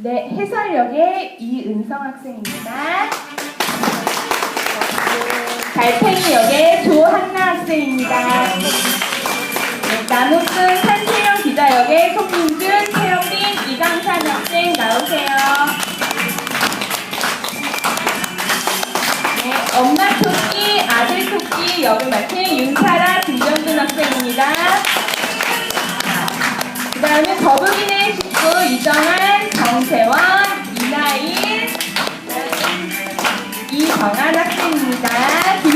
네, 해설역의 이은성 학생입니다. 달팽이 역의 조한나 학생입니다. 네, 나무꾼 산채영 기자 역의 송민준, 최영빈, 이강산 학생 나오세요. 네, 엄마 토끼, 아들 토끼 역을 맡은 윤사라, 김정준 학생입니다. 그 다음에 거북이네 식구 이정아, 好，那再看你的。